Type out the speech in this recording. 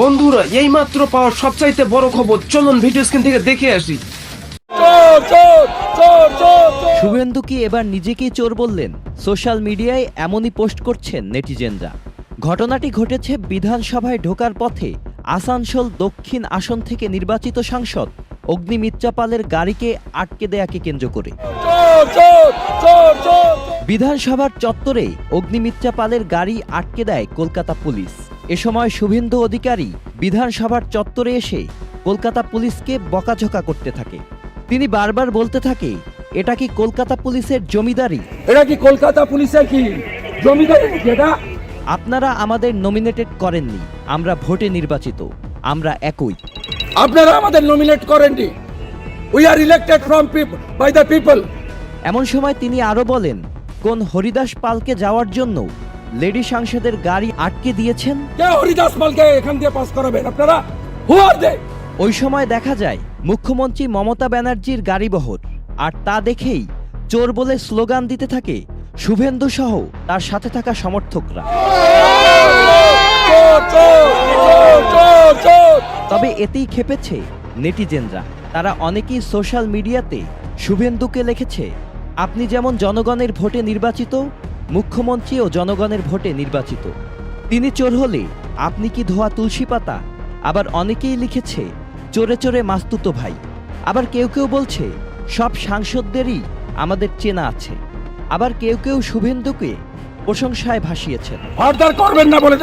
বন্ধুরা এই মাত্র পাওয়া সবচাইতে বড় খবর, চলুন ভিডিও স্ক্রিন থেকে দেখে আসি। শুভেন্দু কি এবার নিজেকেই চোর বললেন? সোশ্যাল মিডিয়ায় এমনই পোস্ট করছেন নেটিজেনরা। ঘটনাটি ঘটেছে বিধানসভায় ঢোকার পথে। আসানসোল দক্ষিণ আসন থেকে নির্বাচিত সাংসদ অগ্নিমিত্রাপালের গাড়িকে আটকে দেয়াকে কেন্দ্র করে। বিধানসভার চত্বরে অগ্নিমিত্রাপালের গাড়ি আটকে দেয় কলকাতা পুলিশ। এ সময় শুভেন্দু অধিকারী বিধানসভার চত্বরে এসে কলকাতা পুলিশকে বকাঝকা করতে থাকে। তিনি বারবার বলতে থাকে এটা কি কলকাতা পুলিশের জমিদারি? এটা কি কলকাতা পুলিশের কি জমিদারি? এটা আপনারা আমাদের নমিনেটেড করেননি আমরা ভোটে নির্বাচিত আমরা একই। আপনারা আমাদের নমিনেট করেননি। We are elected from people by the people এমন সময় তিনি আরও বলেন কোন হরিদাস পালকে যাওয়ার জন্য লেডি সাংসদের গাড়ি আটকে দিয়েছেন? কে হরিদাস পালকে এখান দিয়ে পাস করাবেন? আপনারা? দে ওই সময় দেখা যায় মুখ্যমন্ত্রী মমতা ব্যানার্জির গাড়িবহর আর তা দেখেই চোর বলে স্লোগান দিতে থাকে শুভেন্দু সহ তার সাথে থাকা সমর্থকরা। তবে এতেই খেপেছে নেটিজেনরা। তারা অনেকেই সোশ্যাল মিডিয়াতে শুভেন্দুকে লিখেছে আপনি যেমন জনগণের ভোটে নির্বাচিত মুখ্যমন্ত্রীও জনগণের ভোটে নির্বাচিত। তিনি চোর হলে আপনি কি ধোয়া তুলসী পাতা? আবার অনেকেই লিখেছে, চোরে চোরে মাস্তুতো ভাই। আবার কেউ কেউ বলছে, সব সাংসদদেরই আমাদের চেনা আছে। আবার কেউ কেউ শুভেন্দুকে প্রশংসায় ভাসিয়েছেন। ফার্দার করবেন না বলে